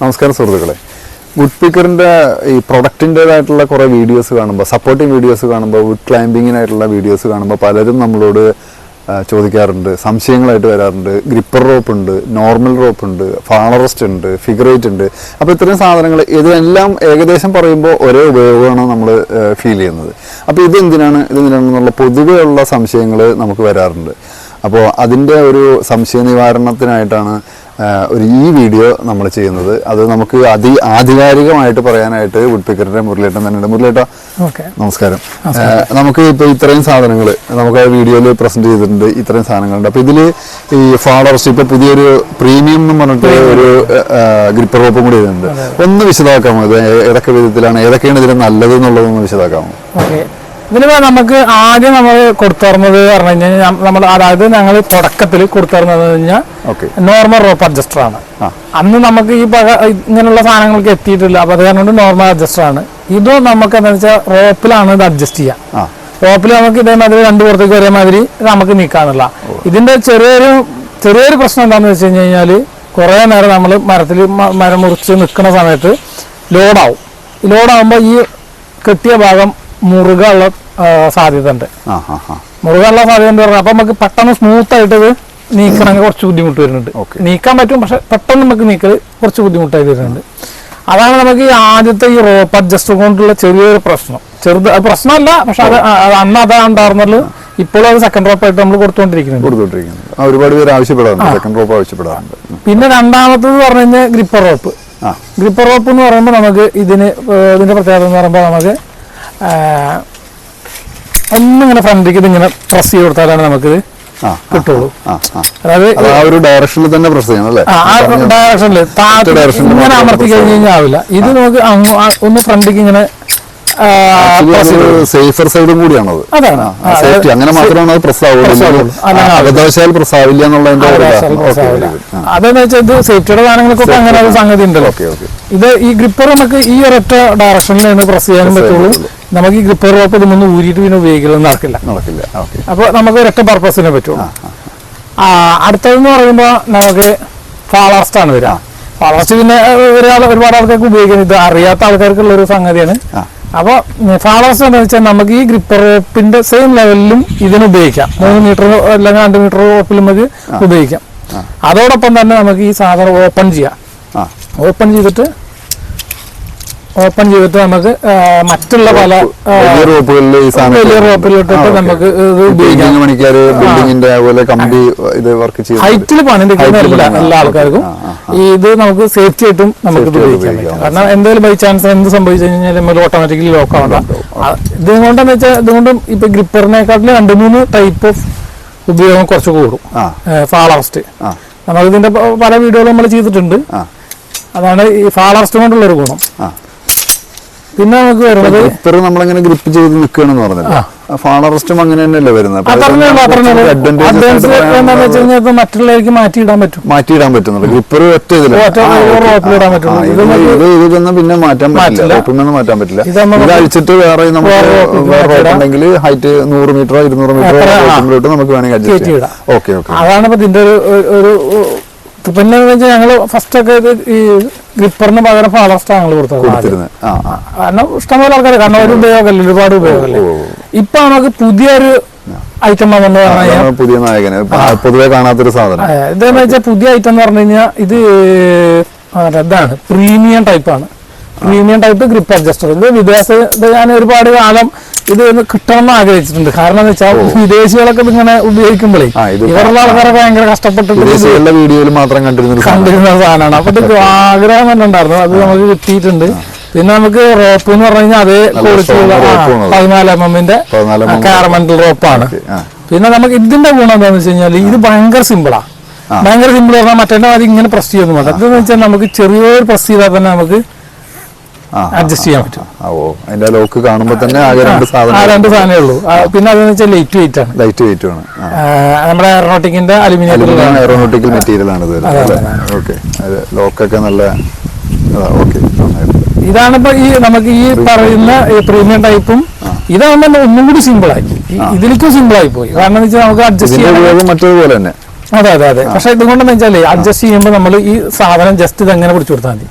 നമസ്കാരം സുഹൃത്തുക്കളെ. വുഡ് പിക്കറിന്റെ ഈ പ്രൊഡക്റ്റിന്റെതായിട്ടുള്ള കുറേ വീഡിയോസ് കാണുമ്പോൾ സപ്പോർട്ടിങ് വീഡിയോസ് കാണുമ്പോൾ വുഡ് ക്ലൈമ്പിങ്ങിനായിട്ടുള്ള വീഡിയോസ് കാണുമ്പോൾ പലരും നമ്മളോട് ചോദിക്കാറുണ്ട്. സംശയങ്ങളായിട്ട് വരാറുണ്ട്. ഗ്രിപ്പർ റോപ്പ് ഉണ്ട് നോർമൽ റോപ്പ് ഉണ്ട് ഫാളറസ്റ്റ് ഉണ്ട് ഫിഗറേറ്റ് ഉണ്ട്. അപ്പോൾ ഇത്രയും സാധനങ്ങൾ ഇതെല്ലാം ഏകദേശം പറയുമ്പോൾ ഒരേ ഉപയോഗമാണ് നമ്മൾ ഫീൽ ചെയ്യുന്നത്. അപ്പോൾ ഇതെന്തിനാണ് എന്തിനാണ് ഇത് എന്തിനാണെന്നുള്ള പൊതുവെയുള്ള സംശയങ്ങൾ നമുക്ക് വരാറുണ്ട്. അപ്പോൾ അതിന്റെ ഒരു സംശയ നിവാരണത്തിനായിട്ടാണ് ഒരു ഈ വീഡിയോ നമ്മൾ ചെയ്യുന്നത് അത് നമുക്ക് അതി ആധികാരികമായിട്ട് പറയാനായിട്ട് വുഡ്പിക്കറിന്റെ മുരളിയേട്ടൻ തന്നെയുണ്ട്. മുരളിയേട്ട നമസ്കാരം. നമുക്ക് ഇപ്പോൾ ഇത്രയും സാധനങ്ങൾ നമുക്ക് വീഡിയോയിൽ പ്രസന്റ് ചെയ്തിട്ടുണ്ട് ഇത്രയും സാധനങ്ങളുണ്ട്. അപ്പോൾ ഇതിൽ ഈ ഫാളർസ് ഇപ്പോൾ പുതിയൊരു പ്രീമിയം എന്ന് പറഞ്ഞിട്ട് ഒരു ഗ്രിപ്പർ റോപ്പും കൂടി ഇതുണ്ട് ഒന്ന് വിശദമാക്കാമോ? ഇത് ഏതൊക്കെ വിധത്തിലാണ് ഏതൊക്കെയാണ് ഇതിന് നല്ലത് എന്നുള്ളതൊന്ന് വിശദമാക്കാമോ? ഓക്കെ. ഇതിലിപ്പോ നമുക്ക് ആദ്യം നമ്മൾ കൊടുത്തുറന്നത് പറഞ്ഞു കഴിഞ്ഞാൽ നമ്മൾ അതായത് ഞങ്ങൾ തുടക്കത്തിൽ കൊടുത്തുറന്നത് കഴിഞ്ഞാൽ നോർമൽ റോപ്പ് അഡ്ജസ്റ്റർ ആണ്. അന്ന് നമുക്ക് ഈ പക ഇങ്ങനെയുള്ള സാധനങ്ങൾക്ക് എത്തിയിട്ടില്ല. അപ്പൊ അത് കാരണം നോർമൽ അഡ്ജസ്റ്റർ ആണ്. ഇത് നമുക്ക് എന്താ വെച്ചാൽ റോപ്പിലാണ് ഇത് അഡ്ജസ്റ്റ് ചെയ്യുക ആ. റോപ്പിൽ നമുക്ക് ഇതേമാതിരി രണ്ട് പുറത്തേക്ക് ഒരേ മാതിരി നമുക്ക് നീക്കാനുള്ള. ഇതിന്റെ ചെറിയൊരു ചെറിയൊരു പ്രശ്നം എന്താണെന്ന് വെച്ച് കഴിഞ്ഞ് കഴിഞ്ഞാൽ കുറേ നേരം നമ്മൾ മരത്തിൽ മരം മുറിച്ച് നിൽക്കുന്ന സമയത്ത് ലോഡാവും ലോഡാവുമ്പോൾ ഈ കെട്ടിയ ഭാഗം മുറുകാനുള്ള സാധ്യത ഉണ്ട് മുറുകാനുള്ള സാധ്യത ഉണ്ട് പറഞ്ഞാൽ അപ്പൊ നമുക്ക് പെട്ടെന്ന് സ്മൂത്ത് ആയിട്ട് ഇത് നീക്കണമെങ്കിൽ കുറച്ച് ബുദ്ധിമുട്ട് വരുന്നുണ്ട്. നീക്കാൻ പറ്റും പക്ഷെ പെട്ടെന്ന് നമുക്ക് നീക്കൽ കുറച്ച് ബുദ്ധിമുട്ടായി വരുന്നുണ്ട്. അതാണ് നമുക്ക് ഈ ആദ്യത്തെ ഈ റോപ്പ് അഡ്ജസ്റ്റർ കൊണ്ടുള്ള ചെറിയൊരു പ്രശ്നം. ചെറുത് പ്രശ്നമല്ല പക്ഷെ അത് അന്ന് അതാ ഉണ്ടായിരുന്നത്. ഇപ്പോഴും അത് സെക്കൻഡ് റോപ്പ് ആയിട്ട് നമ്മൾ കൊടുത്തുകൊണ്ടിരിക്കുന്നുണ്ട്. ഒരുപാട് പേര് ആവശ്യപ്പെടാറുണ്ട്. Second rope ആവശ്യപ്പെടാറുണ്ട്. പിന്നെ രണ്ടാമത്തത് പറഞ്ഞു കഴിഞ്ഞാൽ ഗ്രിപ്പർ റോപ്പ് ഗ്രിപ്പർ റോപ്പ് എന്ന് പറയുമ്പോൾ നമുക്ക് ഇതിന് ഇതിന്റെ പ്രത്യേകത എന്ന് പറയുമ്പോൾ നമുക്ക് ഒന്നിങ്ങനെ ഫ്രണ്ടിലേക്ക് ഇതിങ്ങനെ പ്രസ് ചെയ്ത് കൊടുത്താലാണ് നമുക്കിത് ആ കിട്ടുള്ളൂ. ആ ആ. അതായത് ആ ഒരു ഡയറക്ഷനിൽ തന്നെ പ്രസ് ചെയ്യണം അല്ലേ? ആ ഡയറക്ഷനിൽ ഇങ്ങനെ അമർത്തി കഴിഞ്ഞ് ഇത് നമുക്ക് ഒന്ന് ഫ്രണ്ടിലേക്ക് ഇങ്ങനെ സേഫർ സൈഡും കൂടിയാണത് സേഫ്റ്റി അങ്ങനെ മാത്രമാണ് അത് പ്രസ് press ആവുള്ളൂ. ആവുള്ളൂ അബദ്ധവശാൽ പ്രസ് ആവില്ല എന്നുള്ളതിന്റെ. അതെന്ന് വെച്ചാൽ ഇത് സേഫ്റ്റിയുടെ സാധനങ്ങൾക്കൊക്കെ അങ്ങനെ ഒരു സംഗതി ഉണ്ടല്ലോ. ഇത് ഈ ഗ്രിപ്പർ നമുക്ക് ഈ ഒരൊറ്റ ഡയറക്ഷനിലാണ് പ്രസ് ചെയ്യാനും പറ്റുള്ളൂ. നമുക്ക് ഈ ഗ്രിപ്പർ റോപ്പ് ഇതൊന്നും ഊരിയിട്ട് പിന്നെ ഉപയോഗിക്കലൊന്നും നടക്കില്ല. നടക്കില്ല. അപ്പോൾ നമുക്ക് ഒരൊറ്റ പർപ്പസിനെ പറ്റുള്ളൂ. ആ അടുത്തതെന്ന് പറയുമ്പോൾ നമുക്ക് ഫാളാസ്റ്റ് ആണ് വരിക. ഫാളാസ്റ്റ് പിന്നെ ഒരാൾ ഒരുപാട് ആൾക്കാർക്ക് ഉപയോഗിക്കുന്നത് ഇത് അറിയാത്ത ആൾക്കാർക്കുള്ള ഒരു സംഗതിയാണ്. അപ്പോൾ ഫാളാസ്റ്റ് എന്ന് വെച്ചാൽ നമുക്ക് ഈ ഗ്രിപ്പർ റോപ്പിന്റെ സെയിം ലെവലിലും ഇതിന് ഉപയോഗിക്കാം. മൂന്ന് മീറ്റർ അല്ലെങ്കിൽ രണ്ട് മീറ്റർ റോപ്പിലും നമുക്ക് ഉപയോഗിക്കാം. അതോടൊപ്പം തന്നെ നമുക്ക് ഈ സാധനം ഓപ്പൺ ചെയ്യാം. ഓപ്പൺ ചെയ്തിട്ട് ഓപ്പൺ ചെയ്തിട്ട് നമുക്ക് മറ്റുള്ള പല വലിയ റോപ്പിലിട്ടിട്ട് നമുക്ക് ഇത് ഉപയോഗിക്കാം. ബിൽഡിങ്ങിന്റെ അതുപോലെ കമ്പി ഇത് വർക്ക് ഹൈറ്റിൽ പണിയെടുക്കുന്ന എല്ലാ എല്ലാ ആൾക്കാർക്കും. ഇത് നമുക്ക് സേഫ്റ്റി ആയിട്ടും നമുക്ക് ഇത് ഉപയോഗിക്കാൻ ഉപയോഗിക്കാം. പറ്റും. കാരണം എന്തെങ്കിലും ബൈ ചാൻസ് എന്ത് സംഭവിച്ചു കഴിഞ്ഞാൽ നമ്മൾ ഓട്ടോമാറ്റിക്കലി ലോക്ക് ആവണ്ട ഇതുകൊണ്ടെന്ന് വെച്ചാൽ ഇതുകൊണ്ടും ഇപ്പൊ ഗ്രിപ്പറിനെക്കാട്ടിലും രണ്ട് മൂന്ന് ടൈപ്പ് ഓഫ് ഉപയോഗം കുറച്ച് കൂടും. ഫാളാസ്റ്റ് നമ്മൾ ഇതിന്റെ പല വീഡിയോകളും നമ്മൾ ചെയ്തിട്ടുണ്ട്. അതാണ് ഈ ഫാളാസ്റ്റ് കൊണ്ടുള്ള ഒരു ഗുണം. പിന്നെ നമുക്ക് വരുന്നത് ഗ്രിപ്പർ നമ്മളിങ്ങനെ ഗ്രിപ്പ് ചെയ്ത് നിൽക്കുകയാണെന്ന് പറഞ്ഞല്ലോ. ഫാണറസ്റ്റും അങ്ങനെ തന്നെയല്ലേ വരുന്നത്. എന്താണെന്ന് വെച്ച് കഴിഞ്ഞാൽ മറ്റുള്ളവർക്ക് മാറ്റിയിടാൻ പറ്റും. മാറ്റിയിടാൻ പറ്റുന്നുണ്ട് ഗ്രിപ്പർ ഒറ്റ ഇതിൽ. ഒറ്റ ആ, ഒരു okay. പറ്റുള്ളൂ. ആ, ഇത് ഇത് നമുക്ക് ഇത് ഇത് തന്നെ പിന്നെ മാറ്റാൻ പറ്റില്ല. റോപ്പിൽ മാറ്റാൻ പറ്റില്ല. ഇത് അഴിച്ചിട്ട് വേറെ നമുക്ക് ഉണ്ടെങ്കിൽ ഹൈറ്റ് നൂറ് മീറ്ററോ ഇരുന്നൂറ് മീറ്ററോ. നമുക്ക് വേണമെങ്കിൽ അഡ്ജസ്റ്റ് കയറ്റിയിടാം. ചെയ്യാം ഓക്കെ ഓക്കെ അതാണ് ഇതിന്റെ ഒരു ഇത് പിന്നെ വെച്ചാൽ ഞങ്ങൾ ഫസ്റ്റ് ഒക്കെ ഇത് ഈ ഗ്രിപ്പറിന് പകരം ഫാളസ്റ്റ് ഞങ്ങൾ കൊടുത്തത് കാരണം ഇഷ്ടംപോലെ ആൾക്കാർ കാരണം ഒരു ഉപയോഗമല്ല ഒരുപാട് ഉപയോഗമല്ലേ. ഇപ്പൊ നമുക്ക് പുതിയൊരു ഐറ്റം പുതിയ നായകന് പൊതുവെ കാണാത്തൊരു സാധനം. ഇതെന്ന് വെച്ചാൽ പുതിയ ഐറ്റം എന്ന് പറഞ്ഞു കഴിഞ്ഞാൽ ഇത് ഇതാണ് പ്രീമിയം ടൈപ്പാണ് പ്രീമിയം ടൈപ്പ് ഗ്രിപ്പ് അഡ്ജസ്റ്റർ ഇത് വിദേശ ഞാൻ ഒരുപാട് കാലം ഇത് ഒന്ന് കിട്ടണമെന്ന് ആഗ്രഹിച്ചിട്ടുണ്ട്. കാരണം എന്ന് വെച്ചാൽ വിദേശികളൊക്കെ ഇങ്ങനെ ഉപയോഗിക്കുമ്പോഴേ ഇവരുള്ള ഭയങ്കര കഷ്ടപ്പെട്ടിട്ട് വീഡിയോയിൽ മാത്രം കണ്ടിരുന്നൊരു കണ്ടിരുന്ന സാധനമാണ്. അപ്പൊ ഇത് ആഗ്രഹം തന്നെ ഉണ്ടായിരുന്നു. അത് നമുക്ക് കിട്ടിയിട്ടുണ്ട്. പിന്നെ നമുക്ക് റോപ്പ് എന്ന് പറഞ്ഞു കഴിഞ്ഞാൽ അതേ ക്വാളിറ്റിയുള്ള. പതിനാല് എം എമ്മിന്റെ 14. കാരമെന്റൽ റോപ്പാണ് പിന്നെ നമുക്ക് ഇതിന്റെ ഗുണം എന്താണെന്ന് വെച്ച് കഴിഞ്ഞാൽ ഇത് ഭയങ്കര സിമ്പിളാ ഭയങ്കര സിമ്പിൾ പറഞ്ഞാൽ മറ്റേ അത് ഇങ്ങനെ പ്രസ് ചെയ്യുന്നു. ഇതെന്ന് വെച്ചാൽ നമുക്ക് ചെറിയൊരു പ്രസ് ചെയ്താൽ തന്നെ നമുക്ക് അഡ്ജസ്റ്റ് ചെയ്യാൻ പറ്റും. ഓ അതിന്റെ ലോക്ക് കാണുമ്പോൾ തന്നെ ആകെ രണ്ട് ആ രണ്ട് സാധനമേ ഉള്ളൂ. ആ, പിന്നെ അതെന്ന് വെച്ചാൽ ലൈറ്റ് വെയിറ്റ് ആണ്. ലൈറ്റ് വെയിറ്റ് ആണ് ആ. ആ, നമ്മുടെ എയറോട്ടിക്കിന്റെ അലുമിനിയം അലുമിനിയം എയറോനോട്ടിക്കൽ മെറ്റീരിയൽ ആണ് ഇത് ഓക്കെ ലോക്കൊക്കെ നല്ല ഓക്കെ ഇതാണ് ഇപ്പൊ ഈ നമുക്ക് ഈ പറയുന്ന പ്രീമിയം ടൈപ്പും ഇതാകുമ്പോൾ ഒന്നും കൂടി സിമ്പിൾ ആയി. ഈ- ഇതിലേക്കും സിമ്പിൾ ആയി പോയി. കാരണം എന്ന് വെച്ചാൽ നമുക്ക് അഡ്ജസ്റ്റ് ഇതിന്റെ ചെയ്യാൻ ഉപയോഗം മറ്റതുപോലെ തന്നെ. അതെ അതെ അതെ. പക്ഷെ ഇതുകൊണ്ടെന്ന് വെച്ചാലേ അഡ്ജസ്റ്റ് ചെയ്യുമ്പോൾ നമ്മൾ ഈ സാധനം ജസ്റ്റ് ഇത് എങ്ങനെ പിടിച്ചു കൊടുത്താൽ മതി.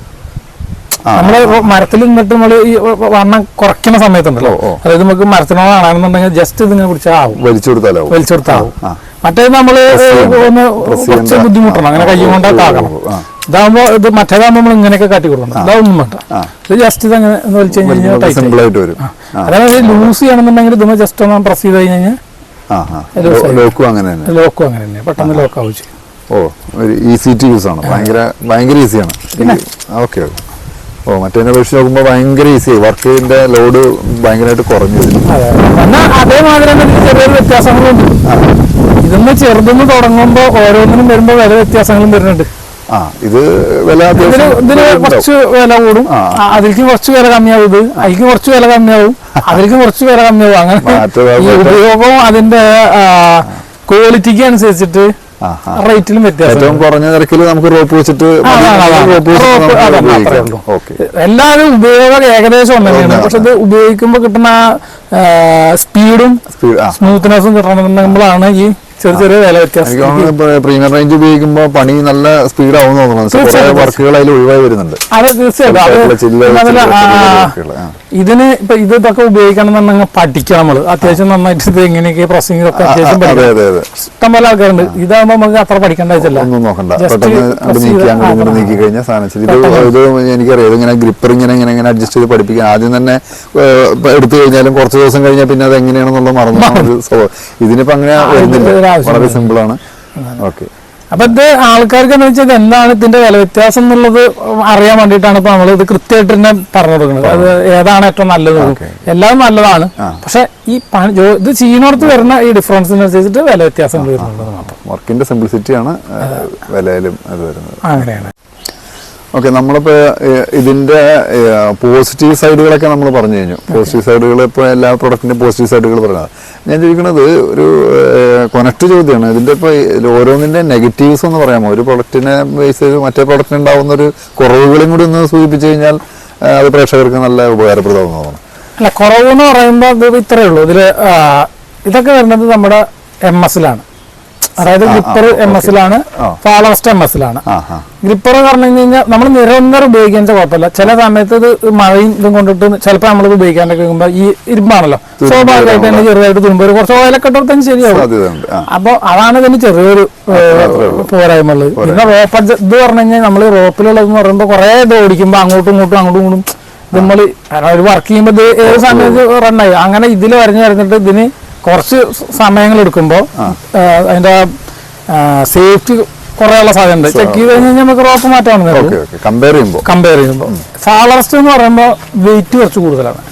നമ്മൾ മരത്തിൽ ഇങ്ങോട്ട് നമ്മൾ ഈ വണ്ണം കുറയ്ക്കുന്ന സമയത്തുണ്ടല്ലോ. അതായത് നമുക്ക് മരത്തിനോട് ആണെന്നുണ്ടെങ്കിൽ ജസ്റ്റ് ഇതിങ്ങനെ പിടിച്ചാൽ ആവും. വലിച്ചു കൊടുത്താലാവും. വലിച്ചെടുത്താവും ആ. മറ്റേത് നമ്മൾ. ഒന്ന് കുറച്ച്. ബുദ്ധിമുട്ടണം. അങ്ങനെ കൈ കൊണ്ടൊക്കെ ആകണം. ഇതാകുമ്പോ ഇത് മറ്റേതാകുമ്പോ നമ്മൾ ഇങ്ങനെയൊക്കെ കാട്ടി കൊടുക്കണം. ഇതാവൊന്നും വേണ്ട. ഇത് ജസ്റ്റ് ഇത് അങ്ങനെ വലിച്ചു കഴിഞ്ഞാൽ സിമ്പിൾ ആയിട്ട് വരും. അതായത് ലൂസ് ചെയ്യണമെന്നുണ്ടെങ്കിൽ ഇത് ജസ്റ്റ് ഒന്ന് പ്രസ് ചെയ്ത് കഴിഞ്ഞാൽ ലോക്കും അങ്ങനെ തന്നെ. ലോക്കും അങ്ങനെ തന്നെ. പെട്ടെന്ന് ലോക്ക് ആവും ചെയ്യും. ഓ ഈസി ടു യൂസ് ആണ്. ഭയങ്കര ഭയങ്കര ഈസിയാണ് ഓക്കെ ഓക്കെ. ഓ മറ്റേ അപേക്ഷിച്ച് നോക്കുമ്പോൾ ഭയങ്കര ഈസിയായി വർക്കിന്റെ ലോഡ് ഭയങ്കരമായിട്ട് കുറഞ്ഞു എന്നാൽ അതേമാതിരി തന്നെ ചെറിയൊരു വ്യത്യാസങ്ങളുണ്ട് ഇതൊന്ന് ചെറുതെന്ന് തുടങ്ങുമ്പോ ഓരോന്നിനും വരുമ്പോ വില വ്യത്യാസങ്ങളും വരുന്നുണ്ട്. ആ ഇത് വില ഇതിന്. കുറച്ച് വില കൂടും. അതിലേക്ക് കുറച്ച് വില കമ്മിയാവും ഇത്. അതിലേക്ക് കുറച്ച് വില കമ്മിയാവും. അതിലേക്ക് കുറച്ച് വില കമ്മിയാവും. അങ്ങനെ മാറ്റം ഉപയോഗവും അതിന്റെ ക്വാളിറ്റിക്ക് അനുസരിച്ചിട്ട്. റേറ്റിലും വ്യത്യാസം ഏറ്റവും കുറഞ്ഞ നിരക്കിൽ നമുക്ക് റോപ്പ് വെച്ചിട്ട് എല്ലാവരും ഉപയോഗം ഏകദേശം ഒന്ന് തന്നെയാണ്. പക്ഷെ ഇത് ഉപയോഗിക്കുമ്പോൾ കിട്ടുന്ന സ്പീഡും സ്മൂത്ത്നെസ്സും കിട്ടണമെന്നുള്ളതാണ് ഈ ചെറിയ ചെറിയ വില വ്യത്യാസം. പ്രീമിയം റേഞ്ച് ഉപയോഗിക്കുമ്പോൾ പണി നല്ല സ്പീഡ് ആവുന്ന തോന്നുന്നു. വർക്കുകൾ അതിൽ ഒഴിവായി വരുന്നുണ്ട്. അതെ തീർച്ചയായിട്ടും. ഇതിന് ഇപ്പൊ ഇതൊക്കെ ഉപയോഗിക്കണം എന്നുണ്ടെങ്കിൽ പഠിക്കണം നമ്മൾ. അത്യാവശ്യം നന്നായിട്ട് ഇത് എങ്ങനെയൊക്കെ പ്രൊസീജിങ് ഒക്കെ അത്യാവശ്യം ഇഷ്ടം പോലെ ആൾക്കാരുണ്ട്. ഇതാകുമ്പോ നമുക്ക് അത്ര പഠിക്കേണ്ട ആവശ്യമില്ല. ഒന്നും നോക്കണ്ട. നീക്കി കഴിഞ്ഞാൽ ഇത് എനിക്കറിയാം. ഇങ്ങനെ ഗ്രിപ്പർ ഇങ്ങനെ ഇങ്ങനെ ഇങ്ങനെ അഡ്ജസ്റ്റ് ചെയ്ത് പഠിപ്പിക്കാൻ. ആദ്യം തന്നെ എടുത്തു കഴിഞ്ഞാലും കുറച്ച് ദിവസം കഴിഞ്ഞാൽ പിന്നെ അത് എങ്ങനെയാണെന്നുള്ള മറന്നു. ഇതിനിപ്പോ അങ്ങനെ വരുന്നില്ല. വളരെ. സിമ്പിൾ ആണ് ഓക്കെ. അപ്പൊ ഇത് ആൾക്കാർക്ക് എന്ന് വെച്ചാൽ എന്താണ് ഇതിന്റെ വില വ്യത്യാസം എന്നുള്ളത് അറിയാൻ വേണ്ടിയിട്ടാണ് ഇപ്പൊ നമ്മൾ ഇത് കൃത്യമായിട്ട് തന്നെ പറഞ്ഞു കൊടുക്കുന്നത് അത് ഏതാണ് ഏറ്റവും നല്ലത്. എല്ലാം നല്ലതാണ്. പക്ഷെ ഈ പണി ഇത് ചെയ്യുന്നിടത്ത് വരുന്ന ഈ ഡിഫറൻസിനനുസരിച്ചിട്ട് വില വ്യത്യാസം വരുന്നുള്ളത് മാത്രം. വർക്കിന്റെ സിംപ്ലിസിറ്റിയാണ് വിലയിലും അത് വരുന്നത്. അങ്ങനെയാണ്. ഓക്കെ നമ്മളിപ്പോൾ ഇതിന്റെ പോസിറ്റീവ് സൈഡുകളൊക്കെ നമ്മൾ പറഞ്ഞു കഴിഞ്ഞു. പോസിറ്റീവ് സൈഡുകൾ ഇപ്പോൾ എല്ലാ പ്രൊഡക്റ്റിന്റെ പോസിറ്റീവ് സൈഡുകൾ പറഞ്ഞത്. ഞാൻ ചോദിക്കുന്നത് ഒരു കൊനക്ട് ചോദ്യമാണ് ഇതിന്റെ ഇപ്പോൾ ഓരോന്നിന്റെ നെഗറ്റീവ്സ് എന്ന് പറയാമോ? ഒരു പ്രൊഡക്റ്റിനെ ബേസ് ചെയ്ത് മറ്റേ പ്രൊഡക്റ്റിന് ഉണ്ടാകുന്ന ഒരു കുറവുകളും കൂടി ഒന്ന് സൂചിപ്പിച്ചു കഴിഞ്ഞാൽ അത് പ്രേക്ഷകർക്ക് നല്ല ഉപകാരപ്രദമാകുന്നു തോന്നുന്നു. അല്ല കുറവ് എന്ന് പറയുമ്പോൾ ഇത്രയേ ഉള്ളൂ. ഇതിൽ ഇതൊക്കെ വരുന്നത് നമ്മുടെ എം എസിലാണ് അതായത് ഗ്രിപ്പർ എം എസ് എസിലാണ് ആ. ഫാളോസ്റ്റ് എം എസിലാണ് ആ ആ. ഗ്രിപ്പർ എന്ന് പറഞ്ഞു കഴിഞ്ഞാൽ നമ്മൾ നിരന്തരം ഉപയോഗിക്കാൻ കുഴപ്പമില്ല. ചില സമയത്ത് ഇത് മഴയും ഇതും കൊണ്ടിട്ട് ചിലപ്പോൾ നമ്മൾ ഉപയോഗിക്കാനൊക്കെ കഴിയുമ്പോൾ ഈ ഇരുമ്പാണല്ലോ. സ്വാഭാവികമായിട്ട് തന്നെ ചെറുതായിട്ട് തുമ്പോ കുറച്ച് ഓയിലൊക്കെ ഇട്ടെടുത്താൽ ശരിയാവും. അപ്പോൾ അതാണ് ഇതിന് ചെറിയൊരു പോരായ്മ ഉള്ളത് പിന്നെ റോപ്പ് ഇത് പറഞ്ഞു കഴിഞ്ഞാൽ നമ്മൾ റോപ്പിലുള്ളതെന്ന് പറയുമ്പോൾ കുറെ ഇത് ഓടിക്കുമ്പോൾ അങ്ങോട്ടും ഇങ്ങോട്ടും അങ്ങോട്ടും ഇങ്ങോട്ടും നമ്മൾ ഒരു വർക്ക് ചെയ്യുമ്പോൾ ഏത് സമയത്ത് റണ്ണായി അങ്ങനെ ഇതിൽ വരഞ്ഞു വരുന്നിട്ട് ഇതിന് കുറച്ച് സമയങ്ങൾ എടുക്കുമ്പോൾ അതിന്റെ സേഫ്റ്റി കുറേയുള്ള സാധ്യത ചെക്ക് ചെയ്ത് കഴിഞ്ഞാൽ നമുക്ക് റോപ്പ് മാറ്റാൻ കമ്പയർ ചെയ്യുമ്പോൾ. കമ്പയർ ചെയ്യുമ്പോൾ. ഫാളറസ്റ്റ് എന്ന് പറയുമ്പോൾ വെയിറ്റ് കുറച്ച് കൂടുതലാണ്.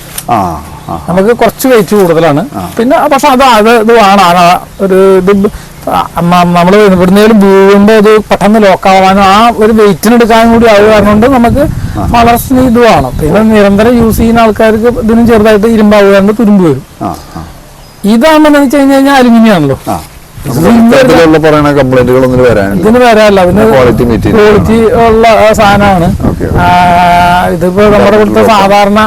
നമുക്ക് കുറച്ച് വെയിറ്റ് കൂടുതലാണ്. പിന്നെ പക്ഷെ അത് അത് ഇത് വേണം. ഒരു ഇത് നമ്മൾ ഇവിടുന്നേലും വീഴുമ്പോൾ അത് പെട്ടെന്ന് ലോക്കാവാനും ആ ഒരു വെയിറ്റിന് എടുക്കാനും കൂടി ആയത് കാരണം കൊണ്ട് നമുക്ക് വളർച്ച ഇത് വേണം. പിന്നെ നിരന്തരം യൂസ് ചെയ്യുന്ന ആൾക്കാർക്ക് ഇതിനും ചെറുതായിട്ട് ഇരുമ്പാവുക തുരുമ്പ് വരും. ഇതാണെന്ന് വെച്ച് കഴിഞ്ഞ് കഴിഞ്ഞാൽ അലുമിനിയാണല്ലോ. പറയുന്ന കംപ്ലൈന്റുകളൊന്നും വരാനില്ല. ഇതിന് അതിന് Quality ക്വാളിറ്റി ഉള്ള സാധനമാണ്. ഇതിപ്പോ നമ്മുടെ ഇവിടുത്തെ സാധാരണ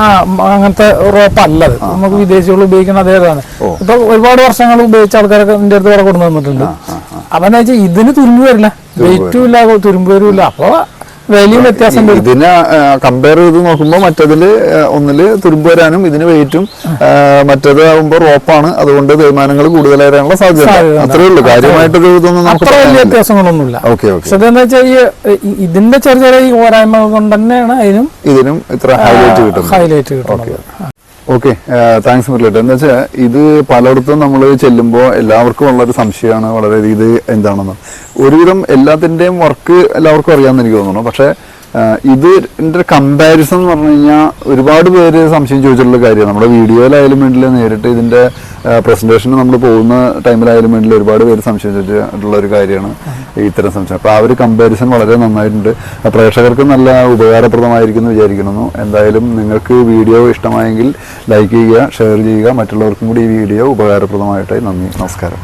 അങ്ങനത്തെ റോപ്പ് അല്ല ഇത്. നമുക്ക് വിദേശികൾ ഉപയോഗിക്കുന്ന അതേതാണ്. ഇപ്പൊ ഒരുപാട് വർഷങ്ങൾ ഉപയോഗിച്ച ആൾക്കാരൊക്കെ എന്റെ അടുത്ത് കൊണ്ടു വന്നിട്ടുണ്ട് അപ്പൊ എന്താ വെച്ചാൽ ഇതിന് തുരുമ്പ് വരില്ല. വെയിറ്റും ഇല്ല തുരുമ്പ് വരില്ല അപ്പൊ വിലയും വ്യത്യാസം ഇതിനെ കമ്പയർ ചെയ്ത് നോക്കുമ്പോൾ മറ്റതിൽ ഒന്നിൽ തുരുമ്പ് വരാനും ഇതിന് വെയിറ്റും മറ്റേത് ആകുമ്പോൾ റോപ്പാണ് അതുകൊണ്ട് തേയ്മാനങ്ങൾ കൂടുതൽ വരാനുള്ള സാധ്യത അത്രേ ഉള്ളൂ. കാര്യമായിട്ട് അത്ര വലിയ. വ്യത്യാസങ്ങളൊന്നുമില്ല. Okay okay. പക്ഷെ ഇതെന്താ വെച്ചാൽ ഈ ഇതിന്റെ ചെറിയ ചെറിയ ഈ പോരായ്മകൾ കൊണ്ട് തന്നെയാണ് അതിനും ഇതിനും ഇത്ര ഹൈലൈറ്റ് കിട്ടും ഹൈലൈറ്റ് കിട്ടുന്നത്. ഓക്കെ താങ്ക്സ് മുരളിട്ട് എന്താ വെച്ചാൽ ഇത് പലയിടത്തും നമ്മൾ ചെല്ലുമ്പോൾ എല്ലാവർക്കും ഉള്ളൊരു സംശയമാണ് വളരെ ഇത് എന്താണെന്ന്. ഒരുവിധം എല്ലാത്തിന്റെയും വർക്ക് എല്ലാവർക്കും അറിയാമെന്ന് എനിക്ക് തോന്നുന്നു. പക്ഷേ ഇത് എന്റെ കമ്പാരിസൺ എന്ന് പറഞ്ഞു കഴിഞ്ഞാൽ ഒരുപാട് പേര് സംശയം ചോദിച്ചിട്ടുള്ള കാര്യമാണ്. നമ്മുടെ വീഡിയോയിലായാലും വേണ്ടില്ല നേരിട്ട് ഇതിന്റെ പ്രസന്റേഷന് നമ്മൾ പോകുന്ന ടൈമിലായാലും വേണ്ടില്ല ഒരുപാട് പേര് സംശയം ചോദിച്ചിട്ടുള്ള ഒരു കാര്യമാണ് ഇത്തരം സംശയം. അപ്പോൾ ആ ഒരു കമ്പാരിസൺ വളരെ നന്നായിട്ടുണ്ട്. പ്രേക്ഷകർക്ക് നല്ല ഉപകാരപ്രദമായിരിക്കും എന്ന് വിചാരിക്കുന്നു. എന്തായാലും നിങ്ങൾക്ക് വീഡിയോ ഇഷ്ടമായെങ്കിൽ ലൈക്ക് ചെയ്യുക ഷെയർ ചെയ്യുക. മറ്റുള്ളവർക്കും കൂടി ഈ വീഡിയോ ഉപകാരപ്രദമായിട്ടായി. നന്ദി. നമസ്കാരം.